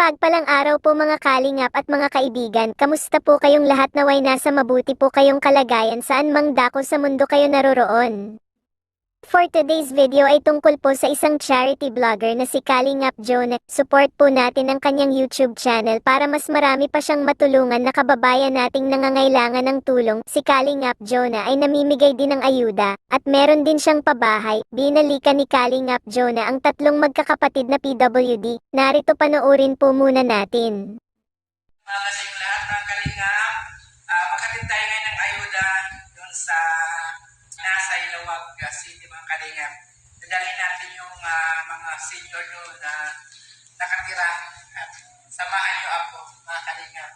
Mapagpalang araw po mga kalingap at mga kaibigan, kamusta po kayong lahat naway nasa mabuti po kayong kalagayan saan mang dako sa mundo kayo naroroon. For today's video ay tungkol po sa isang charity vlogger na si Kalingap Jonah. Support po natin ang kanyang YouTube channel para mas marami pa siyang matulungan na kababayan nating nangangailangan ng tulong. Si Kalingap Jonah ay namimigay din ng ayuda at meron din siyang pabahay. Binalikan ni Kalingap Jonah ang tatlong magkakapatid na PWD. Narito panoorin po muna natin. mga Mga kalingap. Dadalhin natin yung ah, mga senior doon na nakatira at samahan niyo ako mga kalingap.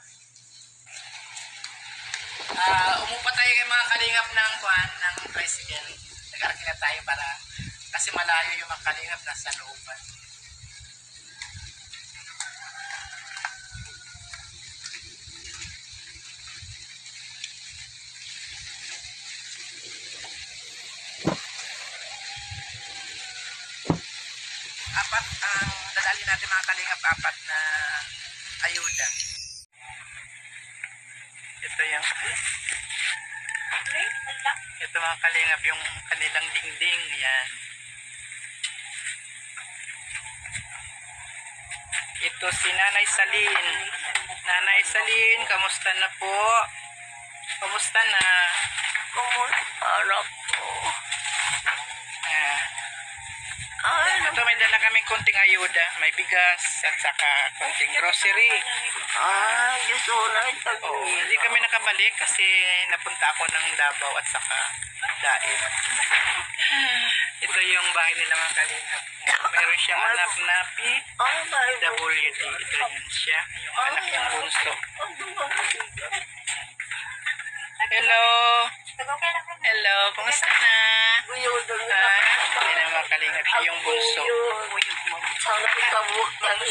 Ah, umupa tayo kay mga kalingap ng kuan ng tricycle. Nag-arkin na tayo para kasi malayo yung mga kalingap nasa looban. Natin mga kalingap apat na ayuda. Ito yung ito mga kalingap yung kanilang dingding yan. Ito si Nanay Salin. Nanay Salin, kamusta na po? Kamusta na? Harap ko. Ah, Ay, ito may dala kaming konting ayuda. May bigas at saka konting grocery. gusto ko na Oo, hindi kami nakabalik kasi napunta ako ng Davao at saka Daim. Ito yung bahay nila mga kalingap. Meron siyang anak na PWD. Ito yun siya. Yung anak yung bunso. Hello! Hello! Kumusta na? Yung bunso. Sana ikabuk ng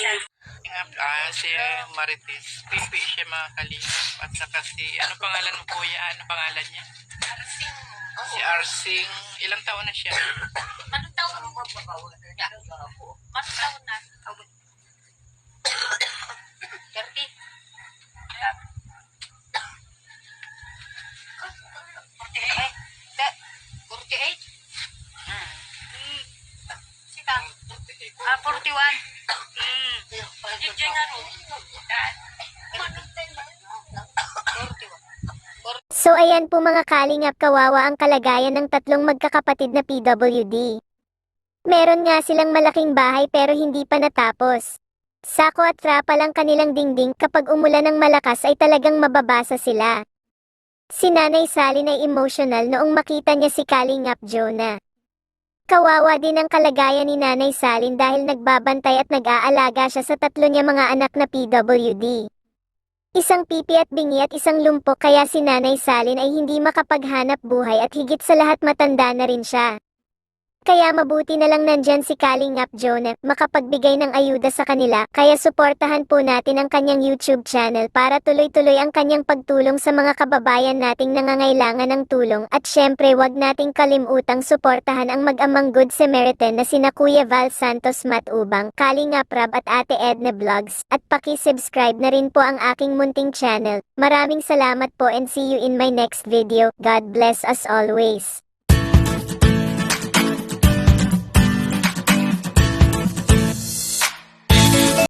ah, si Marites. Pipi siya mga kalingap. At saka si, ano pangalan mo kuya? Ano pangalan niya? Si Arsing. Ilang taon na siya? 41. Mm. Jijay. So ayan po mga kalingap kawawa ang kalagayan ng tatlong magkakapatid na PWD. Meron nga silang malaking bahay pero hindi pa natapos. Sako at trapa lang kanilang dingding kapag umulan ng malakas ay talagang mababasa sila. Si Nanay Sally na emotional noong makita niya si Kalingap Jonah. Kawawa din ang kalagayan ni Nanay Salin dahil nagbabantay at nag-aalaga siya sa tatlo niya mga anak na PWD. Isang pipi at bingi at isang lumpok kaya si Nanay Salin ay hindi makapaghanap buhay at higit sa lahat matanda na rin siya. Kaya mabuti na lang nandyan si Kalingap Jonah makapagbigay ng ayuda sa kanila kaya suportahan po natin ang kanyang YouTube channel para tuloy-tuloy ang kanyang pagtulong sa mga kababayan nating nangangailangan ng tulong at syempre wag nating kalimutang suportahan ang mag-amang Good Samaritan na sina Kuya Val Santos Matubang, Kalingap Rab at Ate Edna Vlogs at paki-subscribe na rin po ang aking munting channel. Maraming salamat po and see you in my next video. God bless us always.